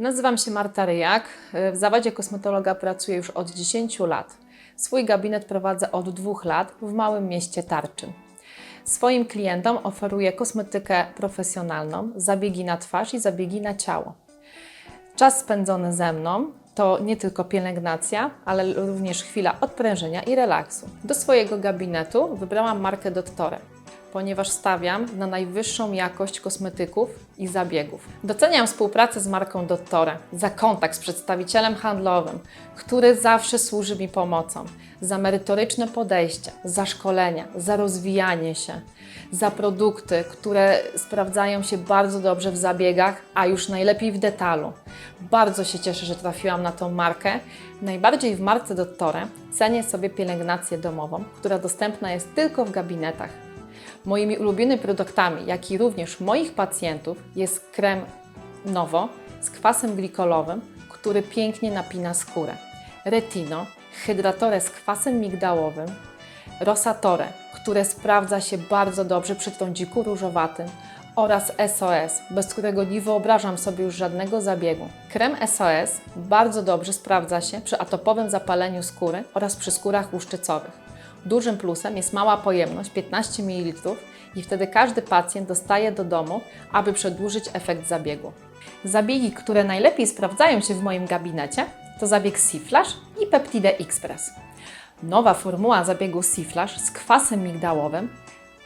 Nazywam się Marta Ryjak. W zawodzie kosmetologa pracuję już od 10 lat. Swój gabinet prowadzę od dwóch lat w małym mieście Tarczyn. Swoim klientom oferuję kosmetykę profesjonalną, zabiegi na twarz i zabiegi na ciało. Czas spędzony ze mną to nie tylko pielęgnacja, ale również chwila odprężenia i relaksu. Do swojego gabinetu wybrałam markę Dottore, ponieważ stawiam na najwyższą jakość kosmetyków i zabiegów. Doceniam współpracę z marką Dottore za kontakt z przedstawicielem handlowym, który zawsze służy mi pomocą, za merytoryczne podejście, za szkolenia, za rozwijanie się, za produkty, które sprawdzają się bardzo dobrze w zabiegach, a już najlepiej w detalu. Bardzo się cieszę, że trafiłam na tą markę. Najbardziej w marce Dottore cenię sobie pielęgnację domową, która dostępna jest tylko w gabinetach. Moimi ulubionymi produktami, jak i również moich pacjentów jest krem Nowo z kwasem glikolowym, który pięknie napina skórę. Retino, Hydratore z kwasem migdałowym, Rosatore, które sprawdza się bardzo dobrze przy trądziku różowatym oraz SOS, bez którego nie wyobrażam sobie już żadnego zabiegu. Krem SOS bardzo dobrze sprawdza się przy atopowym zapaleniu skóry oraz przy skórach łuszczycowych. Dużym plusem jest mała pojemność 15 ml i wtedy każdy pacjent dostaje do domu, aby przedłużyć efekt zabiegu. Zabiegi, które najlepiej sprawdzają się w moim gabinecie, to zabieg Siflash i Peptide Express. Nowa formuła zabiegu Siflash z kwasem migdałowym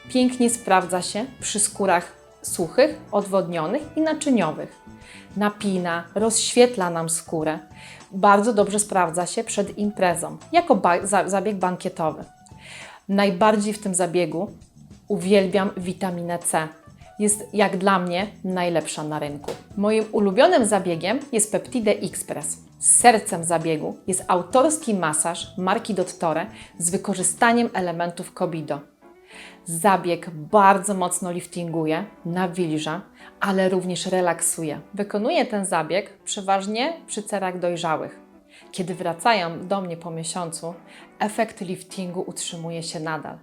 pięknie sprawdza się przy skórach suchych, odwodnionych i naczyniowych. Napina, rozświetla nam skórę. Bardzo dobrze sprawdza się przed imprezą, jako ba- za- zabieg bankietowy. Najbardziej w tym zabiegu uwielbiam witaminę C. Jest jak dla mnie najlepsza na rynku. Moim ulubionym zabiegiem jest Peptide Express. Sercem zabiegu jest autorski masaż marki Dottore z wykorzystaniem elementów Kobido. Zabieg bardzo mocno liftinguje, nawilża, ale również relaksuje. Wykonuję ten zabieg przeważnie przy cerach dojrzałych. Kiedy wracają do mnie po miesiącu, efekt liftingu utrzymuje się nadal.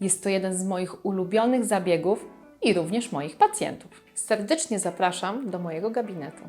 Jest to jeden z moich ulubionych zabiegów i również moich pacjentów. Serdecznie zapraszam do mojego gabinetu.